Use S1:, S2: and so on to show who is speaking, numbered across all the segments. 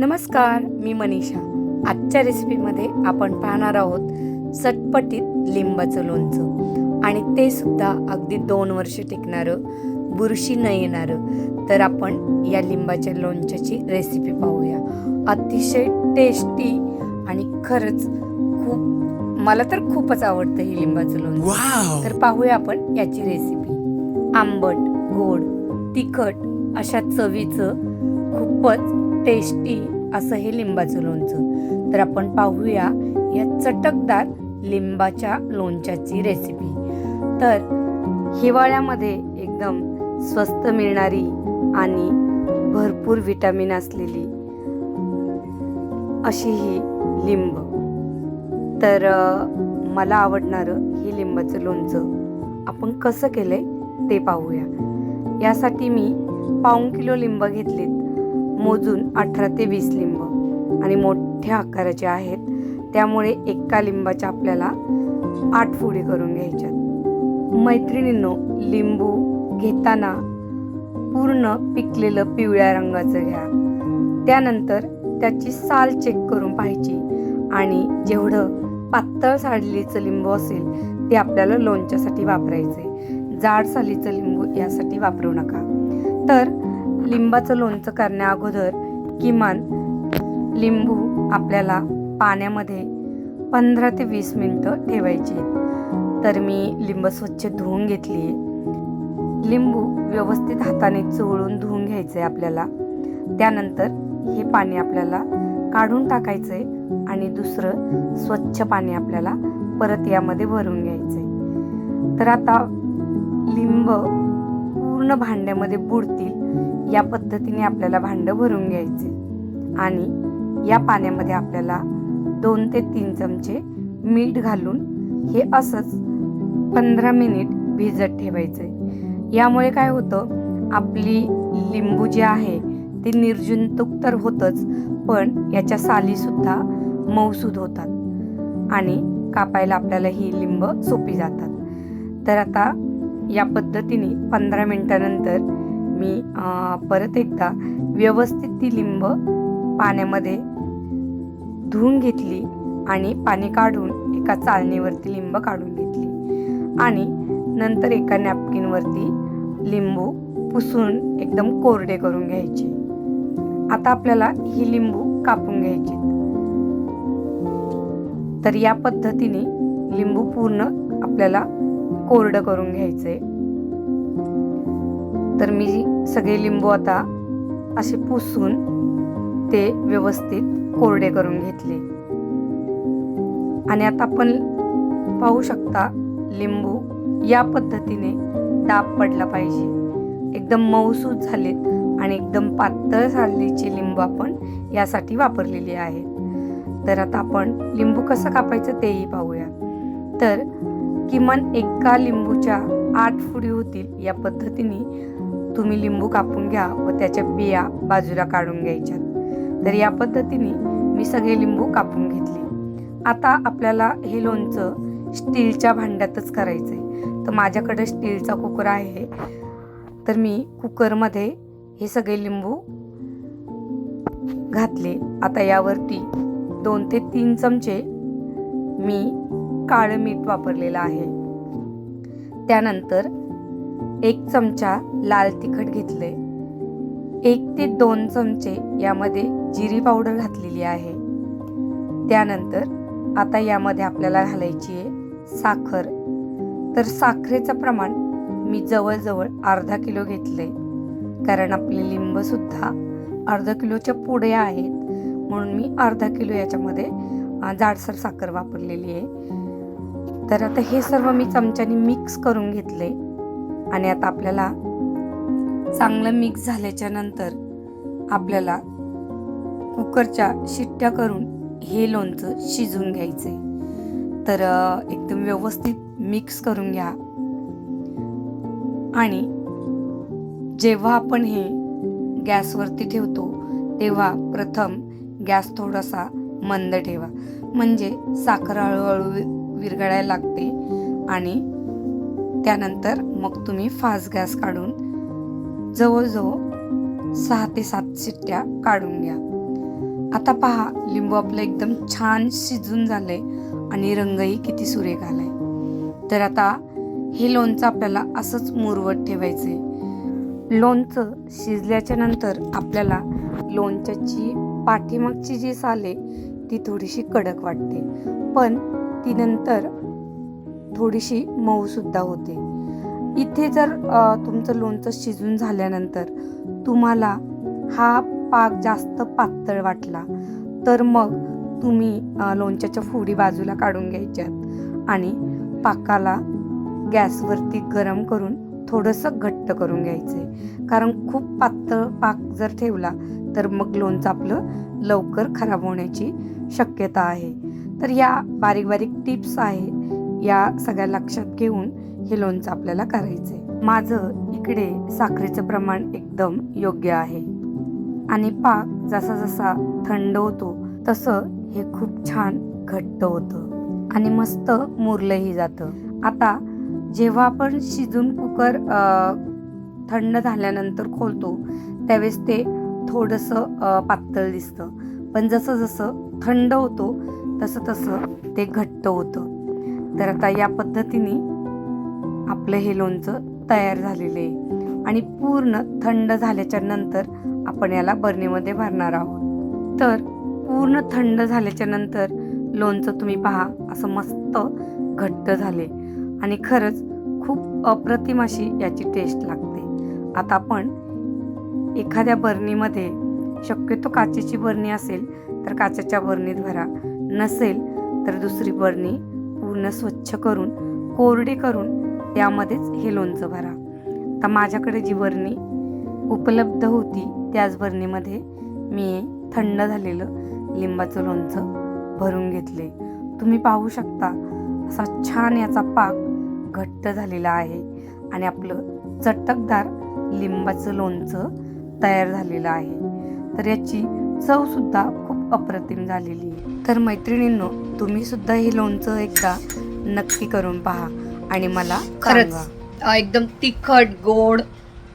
S1: नमस्कार मी मनीषा. आजच्या रेसिपीमध्ये आपण पाहणार आहोत चटपटीत लिंबाचं लोणचं. आणि ते सुद्धा अगदी दोन वर्ष टिकणारं बुरशी न येणारं. तर आपण या लिंबाच्या लोणच्याची रेसिपी पाहूया. अतिशय टेस्टी आणि खरंच खूप मला तर खूपच आवडतं हे लिंबाचं लोणचं! तर पाहूया आपण याची रेसिपी आंबट गोड तिखट अशा चवीचं खूपच टेस्टी असं हे लिंबाचं लोणचं. तर आपण पाहूया या चटकदार लिंबाच्या लोणच्याची रेसिपी तर हिवाळ्यामध्ये एकदम स्वस्त मिळणारी आणि भरपूर विटामिन असलेली अशी ही लिंब. तर मला आवडणारं हे लिंबाचं लोणचं आपण कसं केलं आहे ते पाहूया. यासाठी मी पाऊण किलो लिंब घेतलीत. मोजून अठरा ते वीस लिंब आणि मोठ्या आकाराचे आहेत. त्यामुळे एका लिंबाच्या आपल्याला आठ फुडी करून घ्यायच्यात मैत्रिणींनो लिंबू घेताना पूर्ण पिकलेलं पिवळ्या रंगाचं घ्या. त्यानंतर त्याची साल चेक करून पाहायची आणि जेवढं पातळ साडलीचं लिंबू असेल ते आपल्याला लोणच्यासाठी वापरायचे जाड सालीचं लिंबू यासाठी वापरू नका. तर लिंबाचं लोणचं करण्या अगोदर किमान लिंबू आपल्याला पाण्यामध्ये पंधरा ते वीस मिनटं ठेवायची तर मी लिंब स्वच्छ धुवून घेतली लिंबू व्यवस्थित हाताने चोळून धुवून घ्यायचे आपल्याला. त्यानंतर हे पाणी आपल्याला काढून टाकायचंय आणि दुसरं स्वच्छ पाणी आपल्याला परत यामध्ये भरून घ्यायचंय. तर आता लिंब पूर्ण भांड्यामध्ये बुडतील. या पद्धतीने आपल्याला भांडं भरून घ्यायचे. आणि या पाण्यामध्ये आपल्याला दोन ते तीन चमचे मीठ घालून हे असंच पंधरा मिनिट भिजत ठेवायचं. आहे यामुळे काय होतं आपली लिंबू जे आहे ते निर्जंतुक तर होतंच पण याच्या सालीसुद्धा मऊसूद होतात. आणि कापायला आपल्याला ही लिंब सोपी जातात. तर आता या पद्धतीने पंधरा मिनटानंतर मी परत एकदा व्यवस्थित ती लिंब पाण्यामध्ये धुवून घेतली आणि पाणी काढून एका चालणीवरती लिंब काढून घेतली. आणि नंतर एका नॅपकिनवरती लिंबू पुसून एकदम कोरडे करून घ्यायचे. आता आपल्याला ही लिंबू कापून घ्यायची. तर या पद्धतीने लिंबू पूर्ण आपल्याला कोरडं करून घ्यायचे तर मी सगळे लिंबू आता असे पुसून ते व्यवस्थित कोरडे करून घेतले. आणि आता आपण पाहू शकता लिंबू या पद्धतीने दाब पडला पाहिजे. एकदम मऊसूत झालेत आणि एकदम पातळ सालीची लिंबू आपण यासाठी वापरलेली आहेत. तर आता आपण लिंबू कसं कापायचं तेही पाहूया. तर किमान एका लिंबूच्या आठ फुडी होतील या पद्धतीने तुम्ही लिंबू कापून घ्या व त्याच्या बिया बाजूला काढून घ्यायच्यात. तर या पद्धतीने मी सगळे लिंबू कापून घेतले. आता आपल्याला हे लोणचं स्टीलच्या भांड्यातच करायचं आहे तर माझ्याकडे स्टीलचा कुकर आहे. तर मी कुकरमध्ये हे सगळे लिंबू घातले. आता यावरती दोन ते तीन चमचे मी काळं मीठ वापरलेलं आहे. त्यानंतर एक चमचा लाल तिखट घेतले एक ते दोन चमचे यामध्ये जिरी पावडर घातलेली आहे. त्यानंतर आता यामध्ये आपल्याला घालायची आहे साखर. तर साखरेचं प्रमाण मी जवळजवळ अर्धा किलो घेतले कारण आपले लिंबसुद्धा अर्धा किलोच्या पुढे आहेत. म्हणून मी अर्धा किलो याच्यामध्ये जाडसर साखर वापरलेली आहे. तर आता हे सर्व मी चमच्याने मिक्स करून घेतले आणि आता आपल्याला चांगलं मिक्स झाल्याच्यानंतर आपल्याला कुकरच्या शिट्ट्या करून हे लोणचं शिजून घ्यायचे तर एकदम व्यवस्थित मिक्स करून घ्या. आणि जेव्हा आपण हे गॅसवरती ठेवतो तेव्हा प्रथम गॅस थोडासा मंद ठेवा. म्हणजे साखर हळूहळू वि- विरघळायला लागते आणि त्यानंतर मग तुम्ही फास्ट गॅस काढून जवळजवळ सहा ते सात शिट्ट्या काढून घ्या. आता पहा लिंबू आपलं एकदम छान शिजून झालंय आणि रंगही किती सुरेख आलाय. तर आता हे लोणचं आपल्याला असंच मुरवत ठेवायचंय. लोणचं शिजल्याच्या नंतर आपल्याला लोणच्याची पाठीमागची जी साल आहे ती थोडीशी कडक वाटते. पण ती नंतर थोडीशी मऊसुद्धा होते. इथे जर तुमचं लोणचं शिजून झाल्यानंतर तुम्हाला हा पाक जास्त पातळ वाटला तर मग तुम्ही लोणच्याच्या फोडी बाजूला काढून घ्यायच्यात आणि पाकाला गॅसवरती गरम करून थोडंसं घट्ट करून घ्यायचं. कारण खूप पातळ पाक जर ठेवला तर मग लोणचं आपलं लवकर खराब होण्याची शक्यता आहे. तर या बारीक बारीक टिप्स आहे या सगळ्या लक्षात घेऊन हे लोणचं आपल्याला करायचं आहे माझं इकडे साखरेचं प्रमाण एकदम योग्य आहे. आणि पाक जसा जसा थंड होतो तसं हे खूप छान घट्ट होतं. आणि मस्त मुरलंही जातं. आता जेव्हा आपण शिजून कुकर थंड झाल्यानंतर खोलतो त्यावेळेस ते थोडंसं पातळ दिसतं. पण जसं जसं थंड होतो तसं तसं ते घट्ट होतं. तर आता या पद्धतीने आपलं हे लोणचं तयार झालेलं आहे. आणि पूर्ण थंड झाल्याच्यानंतर आपण याला बरणीमध्ये भरणार आहोत. तर पूर्ण थंड झाल्याच्यानंतर लोणचं तुम्ही पहा असं मस्त घट्ट झाले. आणि खरंच खूप अप्रतिम अशी याची टेस्ट लागते. आता आपण एखाद्या बरणीमध्ये शक्यतो काचेची बरणी असेल तर काचेच्या बरणीत भरा. नसेल तर दुसरी बरणी पूर्ण स्वच्छ करून कोरडी करून त्यामध्येच हे लोणचं भरा. आता माझ्याकडे जी वरणी उपलब्ध होती त्याच वरणीमध्ये मी थंड झालेलं लिंबाचं लोणचं भरून घेतले. तुम्ही पाहू शकता असा छान याचा पाक घट्ट झालेला आहे आणि आपलं चटकदार लिंबाचं लोणचं तयार झालेलं आहे. तर याची चव सुद्धा खूप अप्रतिम झालेली आहे. तर मैत्रिणींनो तुम्ही सुद्धा हे लोणचं एकदा नक्की करून पहा आणि मला
S2: खरंच. एकदम तिखट गोड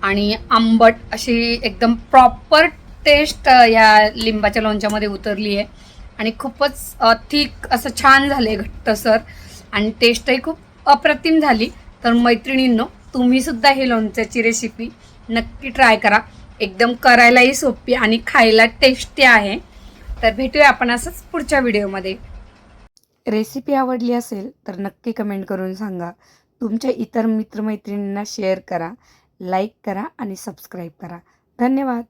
S2: आणि आंबट अशी एकदम प्रॉपर टेस्ट या लिंबाच्या लोणच्यामध्ये उतरली आहे. आणि खूपच थिक असं छान झाले घट्टसर आणि टेस्टही खूप अप्रतिम झाली. तर मैत्रिणींनो तुम्ही सुद्धा हे लोणच्याची रेसिपी नक्की ट्राय करा. एकदम करायलाही सोपी आणि खायला टेस्टी आहे. तर भेटूया आपण असंच पुढच्या व्हिडिओमध्ये.
S1: रेसिपी आवडली असेल तर नक्की कमेंट करून सांगा. तुमच्या इतर मित्रमैत्रिणींना शेअर करा लाईक करा आणि सबस्क्राईब करा. धन्यवाद.